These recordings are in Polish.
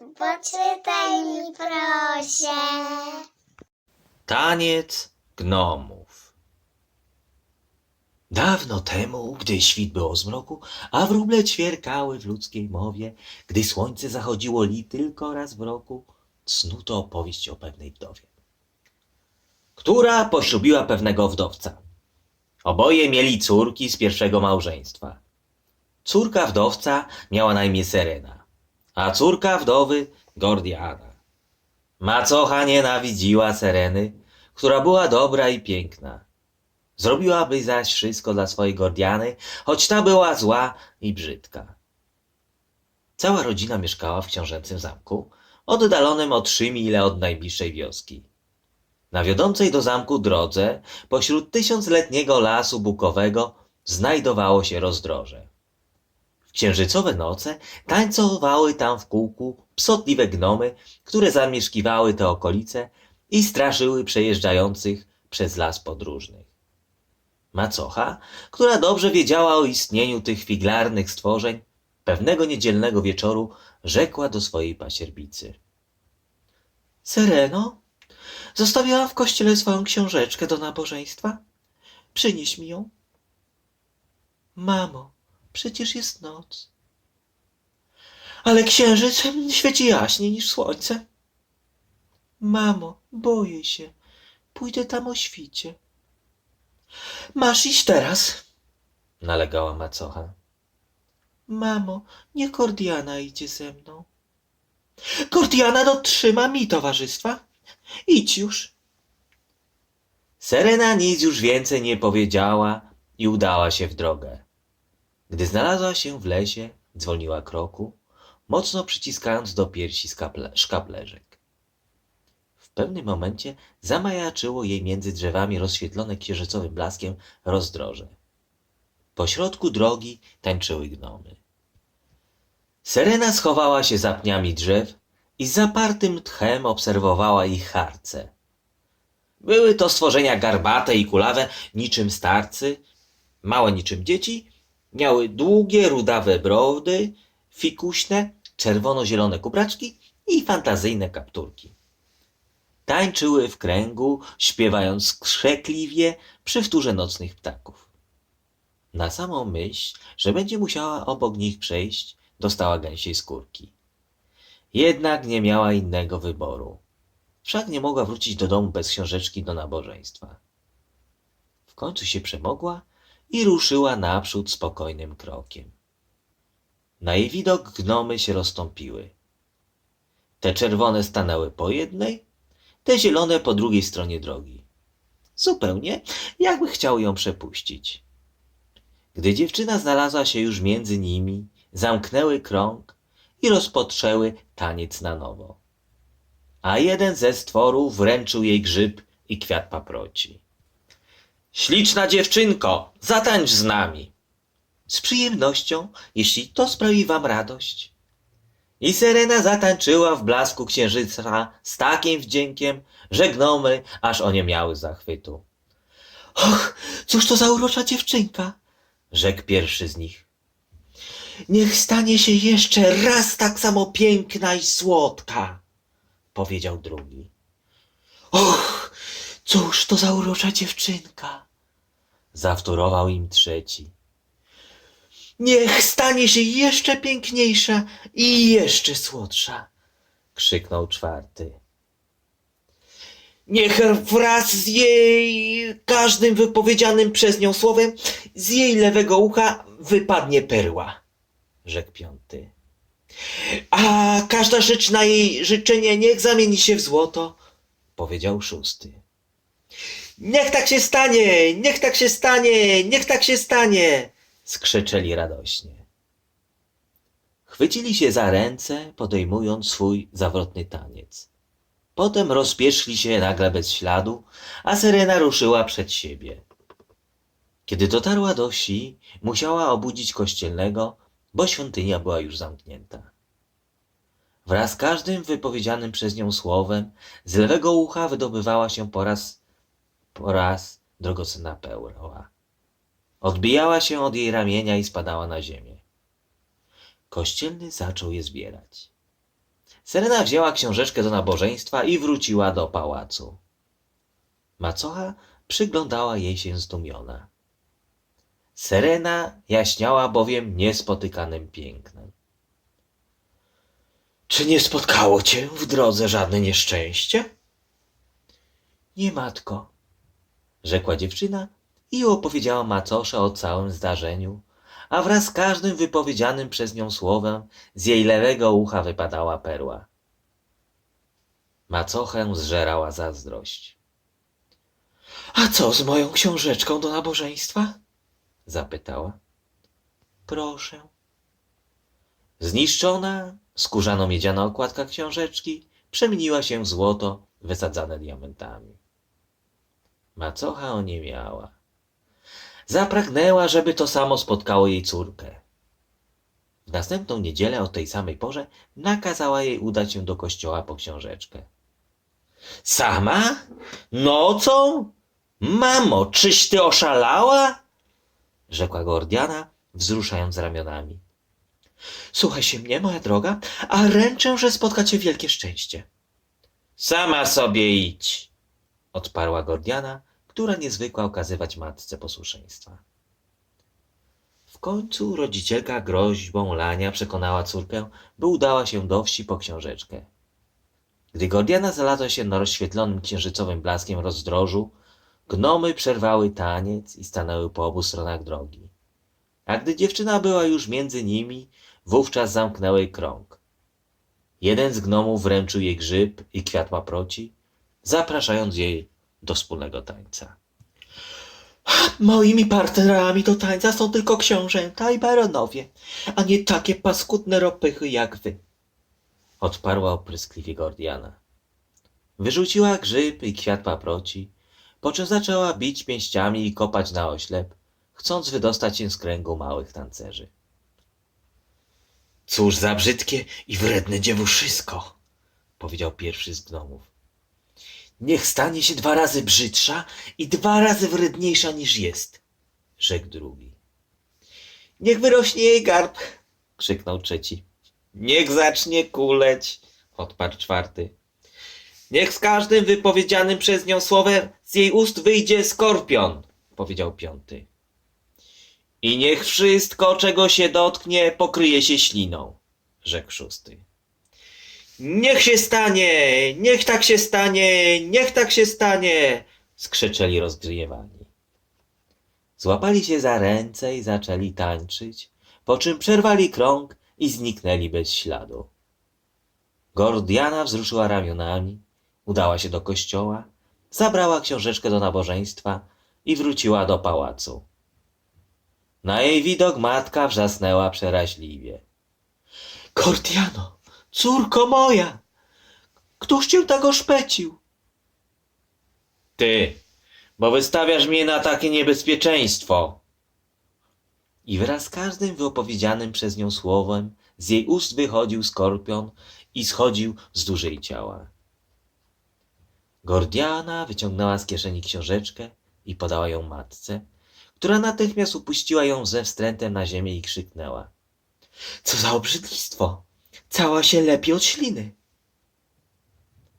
Poczytaj mi proszę. Taniec gnomów. Dawno temu, gdy świt było zmroku, a wróble ćwierkały w ludzkiej mowie, gdy słońce zachodziło li tylko raz w roku, snuto opowieść o pewnej wdowie, która poślubiła pewnego wdowca. Oboje mieli córki z pierwszego małżeństwa. Córka wdowca miała na imię Serena, a córka wdowy Gordiana. Macocha nienawidziła Sereny, która była dobra i piękna. Zrobiłaby zaś wszystko dla swojej Gordiany, choć ta była zła i brzydka. Cała rodzina mieszkała w książęcym zamku, oddalonym o trzy mile od najbliższej wioski. Na wiodącej do zamku drodze, pośród tysiącletniego lasu bukowego, znajdowało się rozdroże. Księżycowe noce tańcowały tam w kółku psotliwe gnomy, które zamieszkiwały te okolice i straszyły przejeżdżających przez las podróżnych. Macocha, która dobrze wiedziała o istnieniu tych figlarnych stworzeń, pewnego niedzielnego wieczoru rzekła do swojej pasierbicy. Sereno, zostawiała w kościele swoją książeczkę do nabożeństwa? Przynieś mi ją. Mamo, przecież jest noc. Ale księżyc świeci jaśniej niż słońce. Mamo, boję się. Pójdę tam o świcie. Masz iść teraz, nalegała macocha. Mamo, niech Kordiana idzie ze mną. Kordiana dotrzyma mi towarzystwa. Idź już. Serena nic już więcej nie powiedziała i udała się w drogę. Gdy znalazła się w lesie, zwolniła kroku, mocno przyciskając do piersi skaple, szkaplerzek. W pewnym momencie zamajaczyło jej między drzewami rozświetlone księżycowym blaskiem rozdroże. Po środku drogi tańczyły gnomy. Serena schowała się za pniami drzew i z zapartym tchem obserwowała ich harce. Były to stworzenia garbate i kulawe, niczym starcy, małe niczym dzieci, miały długie, rudawe brody, fikuśne, czerwono-zielone kubraczki i fantazyjne kapturki. Tańczyły w kręgu, śpiewając skrzekliwie przy wtórze nocnych ptaków. Na samą myśl, że będzie musiała obok nich przejść, dostała gęsiej skórki. Jednak nie miała innego wyboru. Wszak nie mogła wrócić do domu bez książeczki do nabożeństwa. W końcu się przemogła i ruszyła naprzód spokojnym krokiem. Na jej widok gnomy się rozstąpiły. Te czerwone stanęły po jednej, te zielone po drugiej stronie drogi. Zupełnie jakby chciały ją przepuścić. Gdy dziewczyna znalazła się już między nimi, zamknęły krąg i rozpoczęły taniec na nowo. A jeden ze stworów wręczył jej grzyb i kwiat paproci. Śliczna dziewczynko, zatańcz z nami. Z przyjemnością, jeśli to sprawi wam radość. I Serena zatańczyła w blasku księżyca z takim wdziękiem, że gnomy aż one miały zachwytu. Och, cóż to za urocza dziewczynka, rzekł pierwszy z nich. Niech stanie się jeszcze raz tak samo piękna i słodka, powiedział drugi. Och, cóż to za urocza dziewczynka, zawtórował im trzeci. Niech stanie się jeszcze piękniejsza i jeszcze słodsza, krzyknął czwarty. Niech wraz z jej każdym wypowiedzianym przez nią słowem z jej lewego ucha wypadnie perła, rzekł piąty. A każda rzecz na jej życzenie niech zamieni się w złoto, powiedział szósty. Niech tak się stanie, niech tak się stanie, niech tak się stanie, skrzyczeli radośnie. Chwycili się za ręce, podejmując swój zawrotny taniec. Potem rozpieszli się nagle bez śladu, a Serena ruszyła przed siebie. Kiedy dotarła do wsi, musiała obudzić kościelnego, bo świątynia była już zamknięta. Wraz z każdym wypowiedzianym przez nią słowem, z lewego ucha wydobywała się po raz, po raz drogocenna perła. Odbijała się od jej ramienia i spadała na ziemię. Kościelny zaczął je zbierać. Serena wzięła książeczkę do nabożeństwa i wróciła do pałacu. Macocha przyglądała jej się zdumiona. Serena jaśniała bowiem niespotykanym pięknem. Czy nie spotkało cię w drodze żadne nieszczęście? Nie, matko, rzekła dziewczyna i opowiedziała macosze o całym zdarzeniu, a wraz z każdym wypowiedzianym przez nią słowem z jej lewego ucha wypadała perła. Macochę zżerała zazdrość. A co z moją książeczką do nabożeństwa? zapytała. Proszę. Zniszczona, skórzano-miedziana okładka książeczki przemieniła się w złoto wysadzane diamentami. Macocha oniemiała. Zapragnęła, żeby to samo spotkało jej córkę. W następną niedzielę o tej samej porze nakazała jej udać się do kościoła po książeczkę. Sama? Nocą? Mamo, czyś ty oszalała? rzekła Gordiana, wzruszając ramionami. Słuchaj się mnie, moja droga, a ręczę, że spotka cię wielkie szczęście. Sama sobie idź, odparła Gordiana, która niezwykła okazywać matce posłuszeństwa. W końcu rodzicielka groźbą lania przekonała córkę, by udała się do wsi po książeczkę. Gdy Gordiana znalazła się na rozświetlonym księżycowym blaskiem rozdrożu, gnomy przerwały taniec i stanęły po obu stronach drogi. A gdy dziewczyna była już między nimi, wówczas zamknęły krąg. Jeden z gnomów wręczył jej grzyb i kwiat paproci, zapraszając jej do wspólnego tańca. Moimi partnerami do tańca są tylko książęta i baronowie, a nie takie paskudne ropychy jak wy. Odparła opryskliwie Gordiana. Wyrzuciła grzyb i kwiat paproci, po czym zaczęła bić pięściami i kopać na oślep, chcąc wydostać się z kręgu małych tancerzy. Cóż za brzydkie i wredne dziewuszysko, powiedział pierwszy z gnomów. Niech stanie się dwa razy brzydsza i dwa razy wredniejsza niż jest, rzekł drugi. Niech wyrośnie jej garb, krzyknął trzeci. Niech zacznie kuleć, odparł czwarty. Niech z każdym wypowiedzianym przez nią słowem z jej ust wyjdzie skorpion, powiedział piąty. I niech wszystko, czego się dotknie, pokryje się śliną, rzekł szósty. Niech się stanie, niech tak się stanie, niech tak się stanie, skrzyczeli rozgrzejewani. Złapali się za ręce i zaczęli tańczyć, po czym przerwali krąg i zniknęli bez śladu. Gordiana wzruszyła ramionami, udała się do kościoła, zabrała książeczkę do nabożeństwa i wróciła do pałacu. Na jej widok matka wrzasnęła przeraźliwie. Gordiano, córko moja, któż cię tak oszpecił? Ty, bo wystawiasz mnie na takie niebezpieczeństwo. I wraz z każdym wyopowiedzianym przez nią słowem z jej ust wychodził skorpion i schodził z dużej ciała. Gordiana wyciągnęła z kieszeni książeczkę i podała ją matce, która natychmiast upuściła ją ze wstrętem na ziemię i krzyknęła. Co za obrzydlistwo! Cała się lepi od śliny.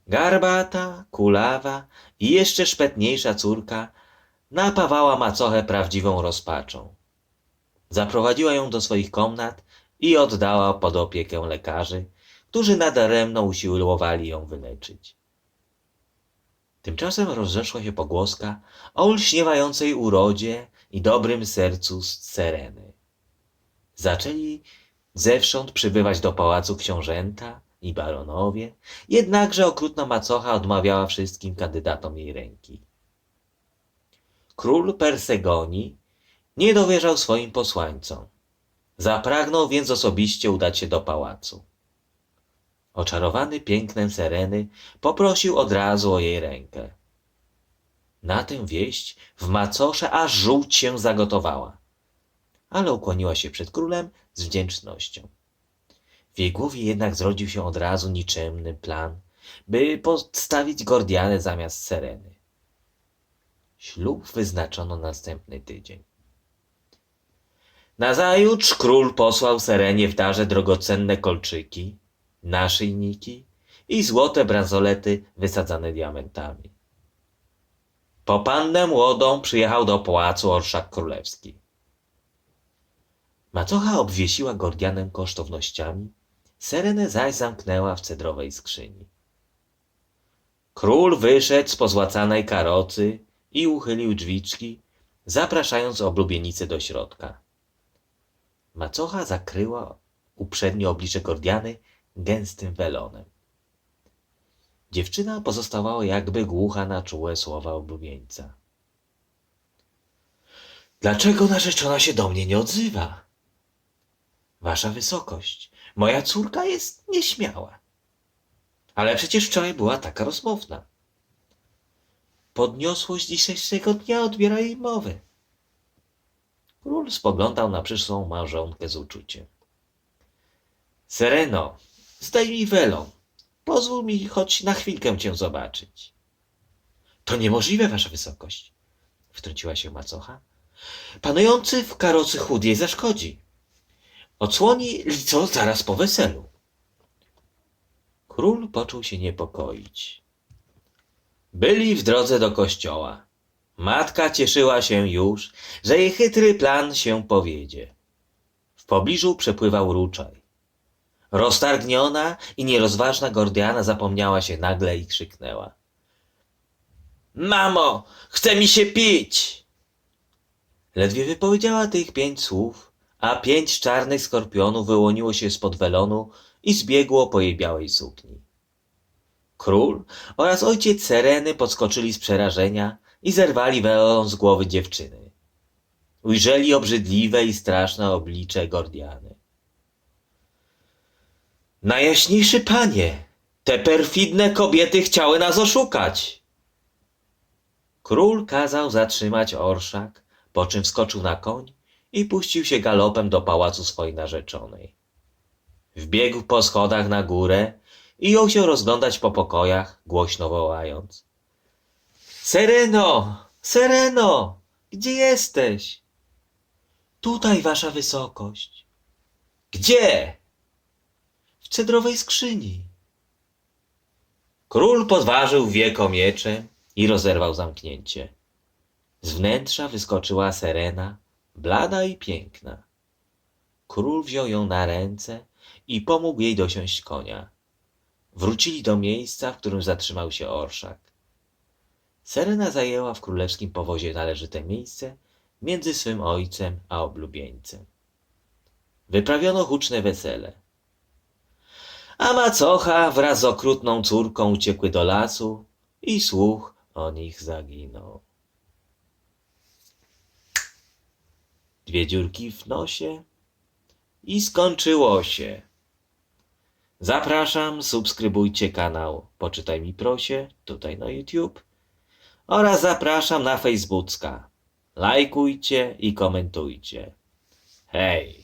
Garbata, kulawa i jeszcze szpetniejsza córka napawała macochę prawdziwą rozpaczą. Zaprowadziła ją do swoich komnat i oddała pod opiekę lekarzy, którzy nadaremno usiłowali ją wyleczyć. Tymczasem rozeszła się pogłoska o ulśniewającej urodzie i dobrym sercu z Sereny. Zaczęli zewsząd przybywać do pałacu książęta i baronowie, jednakże okrutna macocha odmawiała wszystkim kandydatom jej ręki. Król Persegoni nie dowierzał swoim posłańcom. Zapragnął więc osobiście udać się do pałacu. Oczarowany pięknem Sereny poprosił od razu o jej rękę. Na tę wieść w macosze aż żółć się zagotowała, ale ukłoniła się przed królem z wdzięcznością. W jej głowie jednak zrodził się od razu niczemny plan, by podstawić Gordianę zamiast Sereny. Ślub wyznaczono następny tydzień. Nazajutrz król posłał Serenie w darze drogocenne kolczyki, naszyjniki i złote bransolety wysadzane diamentami. Po pannę młodą przyjechał do pałacu Orszak Królewski. Macocha obwiesiła Gordianem kosztownościami, Serenę zaś zamknęła w cedrowej skrzyni. Król wyszedł z pozłacanej karocy i uchylił drzwiczki, zapraszając oblubienicę do środka. Macocha zakryła uprzednio oblicze Gordiany gęstym welonem. Dziewczyna pozostawała jakby głucha na czułe słowa oblubieńca. Dlaczego narzeczona się do mnie nie odzywa? Wasza wysokość, moja córka jest nieśmiała. Ale przecież wczoraj była taka rozmowna. Podniosłość dzisiejszego dnia odbiera jej mowy. Król spoglądał na przyszłą małżonkę z uczuciem. Sereno, zdejmij welon. Pozwól mi choć na chwilkę cię zobaczyć. To niemożliwe, wasza wysokość, wtrąciła się macocha. Panujący w karocy chód jej zaszkodzi. Odsłoni lico zaraz po weselu. Król począł się niepokoić. Byli w drodze do kościoła. Matka cieszyła się już, że jej chytry plan się powiedzie. W pobliżu przepływał ruczaj. Roztargniona i nierozważna Gordiana zapomniała się nagle i krzyknęła. Mamo, chce mi się pić! Ledwie wypowiedziała tych pięć słów, a pięć czarnych skorpionów wyłoniło się spod welonu i zbiegło po jej białej sukni. Król oraz ojciec Sereny podskoczyli z przerażenia i zerwali welon z głowy dziewczyny. Ujrzeli obrzydliwe i straszne oblicze Gordiany. Najjaśniejszy panie, te perfidne kobiety chciały nas oszukać. Król kazał zatrzymać orszak, po czym wskoczył na koń i puścił się galopem do pałacu swojej narzeczonej. Wbiegł po schodach na górę i jął się rozglądać po pokojach, głośno wołając. Sereno! Sereno! Gdzie jesteś? Tutaj, wasza wysokość. Gdzie? W cedrowej skrzyni. Król podważył wieko mieczem i rozerwał zamknięcie. Z wnętrza wyskoczyła Serena, blada i piękna. Król wziął ją na ręce i pomógł jej dosiąść konia. Wrócili do miejsca, w którym zatrzymał się orszak. Serena zajęła w królewskim powozie należyte miejsce między swym ojcem a oblubieńcem. Wyprawiono huczne wesele. A macocha wraz z okrutną córką uciekły do lasu i słuch o nich zaginął. Dwie dziurki w nosie i skończyło się. Zapraszam, subskrybujcie kanał Poczytaj mi prosie tutaj na YouTube oraz zapraszam na Facebooka. Lajkujcie i komentujcie. Hej!